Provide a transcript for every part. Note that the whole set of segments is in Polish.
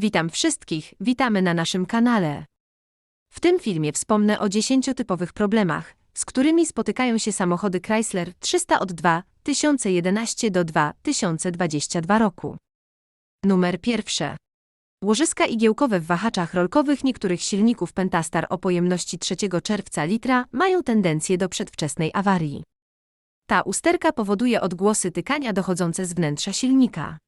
Witam wszystkich, witamy na naszym kanale. W tym filmie wspomnę o 10 typowych problemach, z którymi spotykają się samochody Chrysler 300 od 2011 do 2022 roku. Numer pierwszy. Łożyska igiełkowe w wahaczach rolkowych niektórych silników Pentastar o pojemności 3 czerwca litra mają tendencję do przedwczesnej awarii. Ta usterka powoduje odgłosy tykania dochodzące z wnętrza silnika.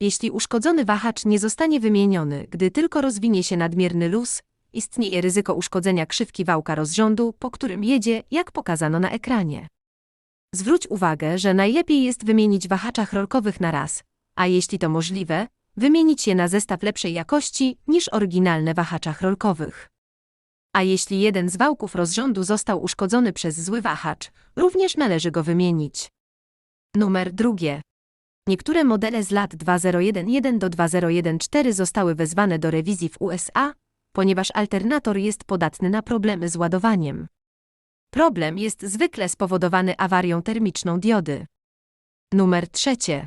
Jeśli uszkodzony wahacz nie zostanie wymieniony, gdy tylko rozwinie się nadmierny luz, istnieje ryzyko uszkodzenia krzywki wałka rozrządu, po którym jedzie, jak pokazano na ekranie. Zwróć uwagę, że najlepiej jest wymienić wahaczach rolkowych na raz, a jeśli to możliwe, wymienić je na zestaw lepszej jakości niż oryginalne wahaczach rolkowych. A jeśli jeden z wałków rozrządu został uszkodzony przez zły wahacz, również należy go wymienić. Numer drugie. Niektóre modele z lat 2011 do 2014 zostały wezwane do rewizji w USA, ponieważ alternator jest podatny na problemy z ładowaniem. Problem jest zwykle spowodowany awarią termiczną diody. Numer trzecie.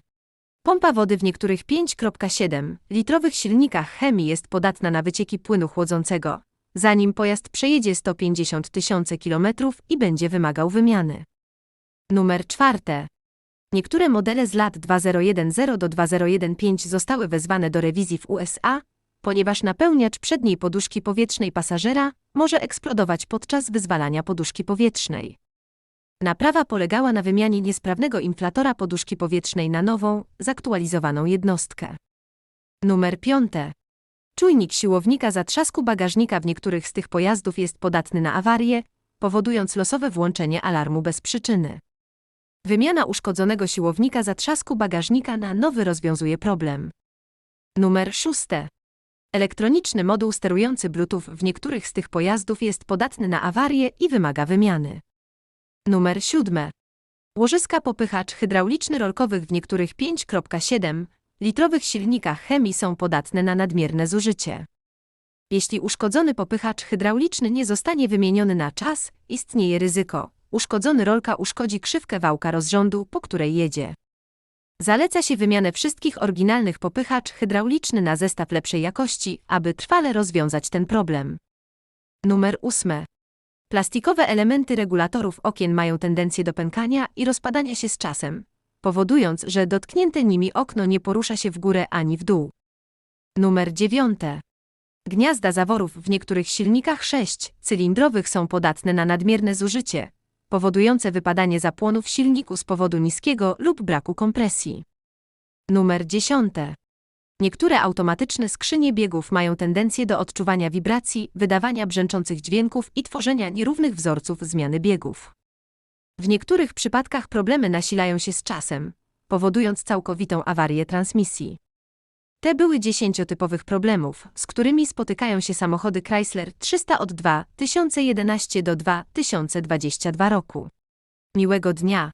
Pompa wody w niektórych 5,7 litrowych silnikach chemii jest podatna na wycieki płynu chłodzącego, zanim pojazd przejedzie 150 tysięcy kilometrów i będzie wymagał wymiany. Numer czwarte. Niektóre modele z lat 2010 do 2015 zostały wezwane do rewizji w USA, ponieważ napełniacz przedniej poduszki powietrznej pasażera może eksplodować podczas wyzwalania poduszki powietrznej. Naprawa polegała na wymianie niesprawnego inflatora poduszki powietrznej na nową, zaktualizowaną jednostkę. Numer 5. Czujnik siłownika zatrzasku bagażnika w niektórych z tych pojazdów jest podatny na awarię, powodując losowe włączenie alarmu bez przyczyny. Wymiana uszkodzonego siłownika zatrzasku bagażnika na nowy rozwiązuje problem. Numer 6. Elektroniczny moduł sterujący Bluetooth w niektórych z tych pojazdów jest podatny na awarię i wymaga wymiany. Numer 7. Łożyska popychacz hydrauliczny rolkowych w niektórych 5,7 litrowych silnikach chemii są podatne na nadmierne zużycie. Jeśli uszkodzony popychacz hydrauliczny nie zostanie wymieniony na czas, istnieje ryzyko. Uszkodzony rolka uszkodzi krzywkę wałka rozrządu, po której jedzie. Zaleca się wymianę wszystkich oryginalnych popychacz hydrauliczny na zestaw lepszej jakości, aby trwale rozwiązać ten problem. Numer 8. Plastikowe elementy regulatorów okien mają tendencję do pękania i rozpadania się z czasem, powodując, że dotknięte nimi okno nie porusza się w górę ani w dół. Numer 9. Gniazda zaworów w niektórych silnikach 6-cylindrowych są podatne na nadmierne zużycie, powodujące wypadanie zapłonu w silniku z powodu niskiego lub braku kompresji. Numer 10. Niektóre automatyczne skrzynie biegów mają tendencję do odczuwania wibracji, wydawania brzęczących dźwięków i tworzenia nierównych wzorców zmiany biegów. W niektórych przypadkach problemy nasilają się z czasem, powodując całkowitą awarię transmisji. Te były 10 typowych problemów, z którymi spotykają się samochody Chrysler 300 od 2011 do 2022 roku. Miłego dnia!